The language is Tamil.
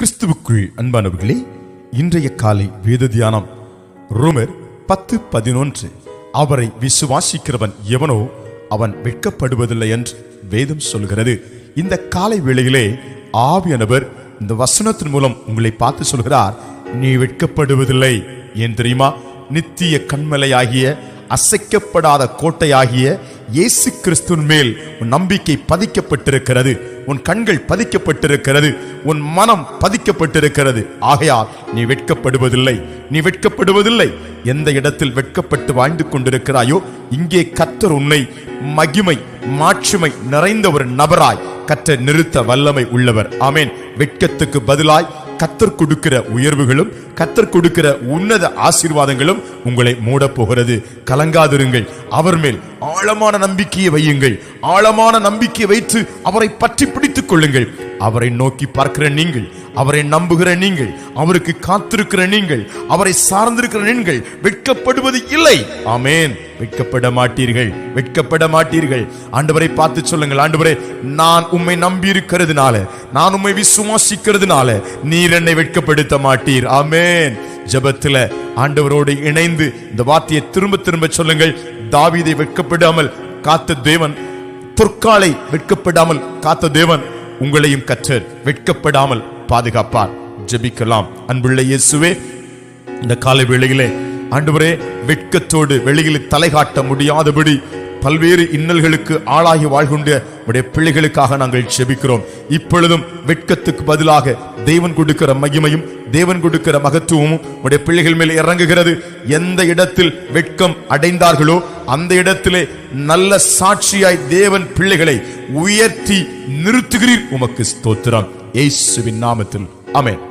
கிறிஸ்துவுக்குள் அன்பானவர்களே இன்றைய காலை வேத தியானம். ரோமர் பத்து பதினொன்று. அவரை விசுவாசிக்கிறவன் எவனோ அவன் வெட்கப்படுவதில்லை என்று வேதம் சொல்கிறது. இந்த காலை வேளையிலே ஆவியானவர் இந்த வசனத்தின் மூலம் உங்களை பார்த்து சொல்கிறார் நீ வெட்கப்படுவதில்லை. ஏன் தெரியுமா? நித்திய கண்மலையாகிய அசைக்கப்படாத கோட்டையாகிய இயேசு கிறிஸ்துவின் மேல் உன் நம்பிக்கை பதிக்கப்பட்டிருக்கிறது. உன் கண்கள் பதிக்கப்பட்டிருக்கிறது. உன் மனம் பதிக்கப்பட்டிருக்கிறது. ஆகையால் நீ வெட்கப்படுவதில்லை. நீ வெட்கப்படுவதில்லை. எந்த இடத்தில் வெட்கப்பட்டு வாழ்ந்து கொண்டிருக்கிறாயோ இங்கே கத்தர் உன்னை மகிமை மாட்சிமை நிறைந்த ஒரு நபராய் கற்ற நிறுத்த வல்லமை உள்ளவர். ஆமேன். வெட்கத்துக்கு பதிலாய் கத்தர் கொடுக்கிற உயர்வுகளும் கத்தர் கொடுக்கிற உன்னத ஆசீர்வாதங்களும் உங்களை மூடப் போகிறது கலங்காதிருங்கள். அவர் மேல் ஆழமான நம்பிக்கையை வையுங்கள். ஆழமான நம்பிக்கையை வைத்து அவரை பற்றி பிடித்துக் கொள்ளுங்கள். அவரை நோக்கி பார்க்கிற நீங்கள் அவரை நம்புகிற நீங்கள் அவருக்கு காத்திருக்கிற நீங்கள் அவரை சார்ந்திருக்கிற நீங்கள் வெட்கப்படுவது இல்லை. ஆமேன். வெட்கப்பட மாட்டீர்கள். வெட்கப்பட மாட்டீர்கள். ஆண்டவரை பார்த்து சொல்லுங்கள். ஆண்டவரே நான் உம்மை நம்பி இருக்கிறதுனால நான் உம்மை விசுவாசிக்கிறதுனால நீர் என்னை வெட்கப்படுத்த மாட்டீர். ஆமேன். ஜெபத்துல ஆண்டவரோடு இணைந்து இந்த வார்த்தையை திரும்ப திரும்ப சொல்லுங்கள். தாவீதை வெட்கப்படாமல் காத்த தேவன் பொற்காலை வெட்கப்படாமல் காத்த தேவன் உங்களையும் கற்றர் வெட்கப்படாமல் பாதுகாப்பார். ஜெபிக்கலாம். அன்புள்ள இயேசுவே இந்த காலை வேளையிலே ஆண்டவரே வெட்கத்தோடு வெளியில் தலை காட்ட முடியாதபடி பல்வேறு இன்னல்களுக்கு ஆளாகி வாழ்கின்ற உடைய பிள்ளைகளுக்காக நாங்கள் செபிக்கிறோம் இப்பொழுதும் வெட்கத்துக்கு பதிலாக தேவன் கொடுக்கிற மகிமையும் தேவன் கொடுக்கிற மகத்துவமும் உடைய பிள்ளைகள் மேல் இறங்குகிறது. எந்த இடத்தில் வெட்கம் அடைந்தார்களோ அந்த இடத்திலே நல்ல சாட்சியாய் தேவன் பிள்ளைகளை உயர்த்தி நிறுத்துகிறீர். உமக்கு ஸ்தோத்திரம். ஏசுவின் நாமத்தில். அமேன்